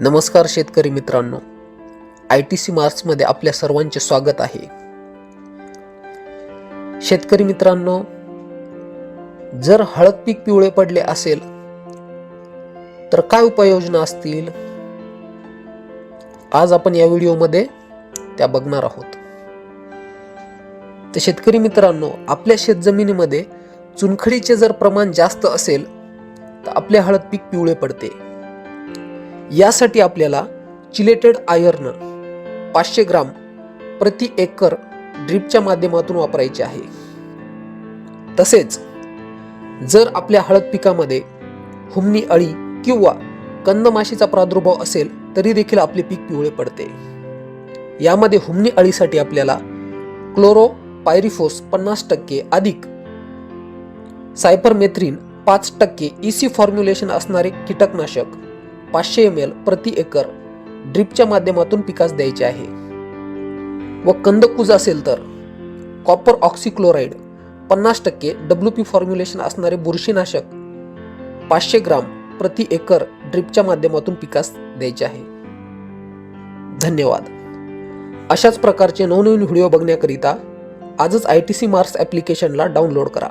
नमस्कार शेतकरी मित्रांनो. आय टी सी मार्क्समध्ये आपल्या सर्वांचे स्वागत आहे. शेतकरी मित्रांनो जर हळद पीक पिवळे पडले असेल तर काय उपाययोजना असतील? आज आपण या व्हिडिओमध्ये त्या बघणार आहोत. तर शेतकरी मित्रांनो आपल्या शेतजमिनीमध्ये चुनखडीचे जर प्रमाण जास्त असेल तर आपले हळद पीक पिवळे पडते. यासाठी आपल्याला चिलेटेड आयर्न पाचशे ग्राम प्रति एकर ड्रीपच्या माध्यमातून वापरायचे आहे. तसेच जर आपल्या हळद पिकामध्ये हुमणी अळी किंवा कंदमाशीचा प्रादुर्भाव असेल तरी देखील आपले पीक पिवळे पडते. यामध्ये हुमणी अळीसाठी आपल्याला क्लोरो पायरिफोस पन्नास टक्के अधिक सायपरमेथ्रिन पाच टक्के इसी फॉर्म्युलेशन असणारे कीटकनाशक पाचशे एम एल प्रति एकर ड्रिपच्या माध्यमातून पिकास द्यायचे आहे. व कंदकुज असेल तर कॉपर ऑक्सिक्लोराईड पन्नास टक्के डब्ल्यू पी फॉर्म्युलेशन असणारे बुरशीनाशक पाचशे ग्राम प्रति एकर ड्रिपच्या माध्यमातून पिकास द्यायचे आहे. धन्यवाद. अशाच प्रकारचे नवनवीन व्हिडिओ बघण्याकरिता आजच आय टी सी मार्क्स ॲप्लिकेशनला डाउनलोड करा.